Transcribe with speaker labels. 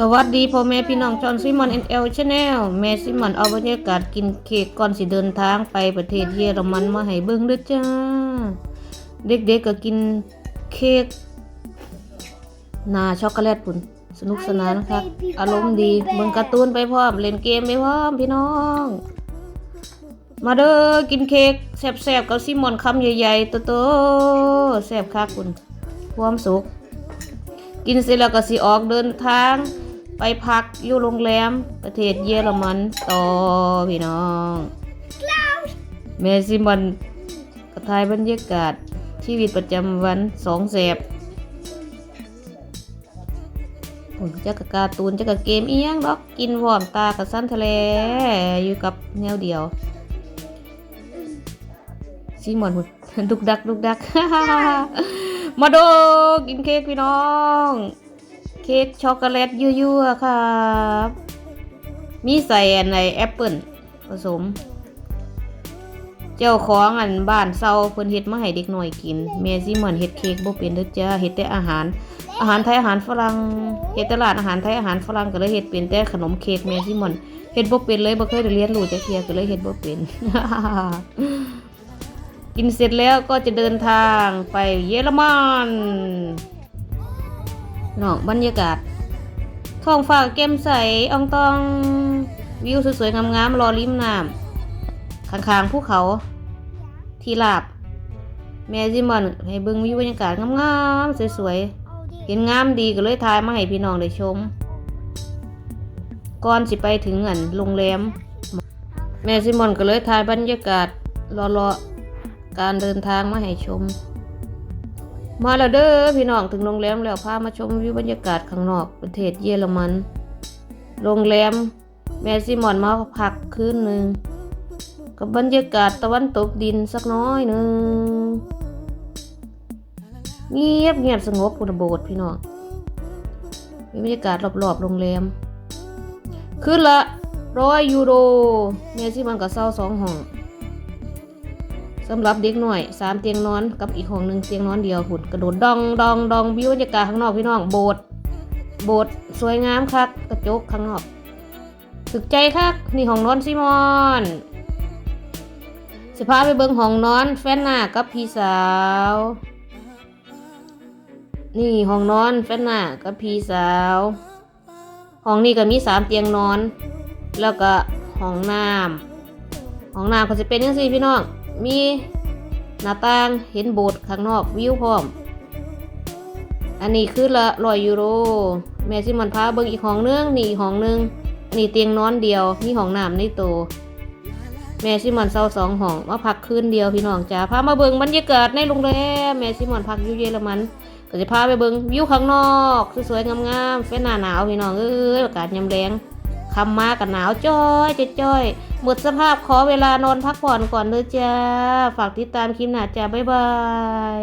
Speaker 1: สวัสดีพ่อแม่พี่น้องจอนซิมอนเอ็นเอลชาแนลแม่ซิมอนเอาบรรยากาศกินเค้กก่อนสิเดินทางไปประเทศเยอรมันมาให้เบิ่งด้อจ้า เด็กๆก็กินเค้กหนาช็อกโกแลตปุ่นสนุกสนานครับอารมณ์ดีเบิ่งการ์ตูนไปพร้อมเล่นเกมไปพร้อมพี่น้อง มาเด้อกินเค้กแซ่บๆกับซิมอนคำใหญ่ๆโตๆแซ่บคักปุ่นความสุข กินเสร็จแล้วก็สิออกเดินทาง ไปพักอยู่โรงแรมประเทศเยอรมันต่อพี่น้องเมซิมันกระทายบรรยากาศชีวิตประจำวันสองแสบผมจะกะการ์ตูนจะกะเกมอีหยังดอกกินวอร์มตากับสั้นทะเลอยู่กับแนวเดียวซีมอนหุ่นดุกดักดุกดักมาดูกินเค้กพี่น้อง เค้กช็อกโกแลตยั่วๆครับ มีใส่ในแอปเปิลผสม เจ้าของอันบ้านเซาเพิ่นเฮ็ดมาให้เด็กหน่อยกินแม่ซิเหมือนเฮ็ดเค้กบ่เป็นเด้อจ้าเฮ็ดแต่อาหาร อาหารไทยอาหารฝรั่งเฮ็ดตลาดอาหารไทยอาหารฝรั่งก็เลยเฮ็ดเป็นแต่ขนมเค้กแม่ซิเหมือนเฮ็ดบ่เป็นเลยบ่เคยได้เรียนรู้จักเที่ยก็เลยเฮ็ดบ่เป็นกินเสร็จแล้วก็จะเดินทางไปเยอรมัน นาะบรรยากาศท้องฟ้าแก้มใสอองตองวิวสวยๆงามๆรอริมน้ำข้างๆภูเขาที่ลาบ แม่จิมอนให้เบิ่งวิวบรรยากาศงามๆสวยๆเห็นงามดีก็เลยถ่ายมาให้พี่น้องได้ชม ก่อนสิไปถึงอันโรงแรม แม่ซิมอนก็เลยถ่ายบรรยากาศรอๆการเดินทางมาให้ชม มาแล้วเด้อพี่น้องถึงโรงแรมแล้วพามาชมวิวบรรยากาศข้างนอกประเทศเยอรมัน โรงแรมแมซิมอนมาพักคืนหนึ่งกับบรรยากาศตะวันตกดินสักน้อยหนึ่งเงียบเงียบสงบคุณโบสถ์พี่น้องมีบรรยากาศรอบๆโรงแรมคืนละร้อยยูโรแม่ซิมอนกับเศร้าสองห้อง สำหรับเด็กหน่อยสามเตียงนอนกับอีกห้องหนึ่งเตียงนอนเดียวหุ่นกระโดดดองดองดองวิวบรรยากาศข้างนอกพี่น้องโบสถ์โบสถ์สวยงามคักกระจกข้างนอกถึกใจคักนี่ห้องนอนซิมอนสิพาไปเบิ่งห้องนอนแฟนหน้ากับพี่สาว นี่ห้องนอนแฟนหน้ากับพี่สาวห้องนี้ก็มีสามเตียงนอน แล้วก็ห้องน้ำห้องน้ำก็จะเป็นยังสี่พี่น้อง มีหน้าต่างเห็นโบสถ์ข้างนอกวิวพร้อม อันนี้คือละร้อยยูโร แม่ซิมันพาเบิ่งอีกห้องนึงนี่อีกห้องนึงอันนี้เตียงนอนเดียวมีห้องน้ำในโตวแม่ซิมันเศร้าสองห้องมาพักคืนเดียวพี่น้องจ้าพามาเบิ่งบรรยากาศในโรงแรมแม่ซิมันพักอยู่เยอรมันก็จะพาไปเบิ่งวิวข้างนอกสวยๆงามๆเป็นหน้าหนาวพี่น้องเอ้ยอากาศยามแรง คำมากับหนาวจ้อยจะจ้อย หมดสภาพขอเวลานอนพักผ่อนก่อนเลยจ้า ฝากติดตามคลิปหน้าจ้า บ๊ายบาย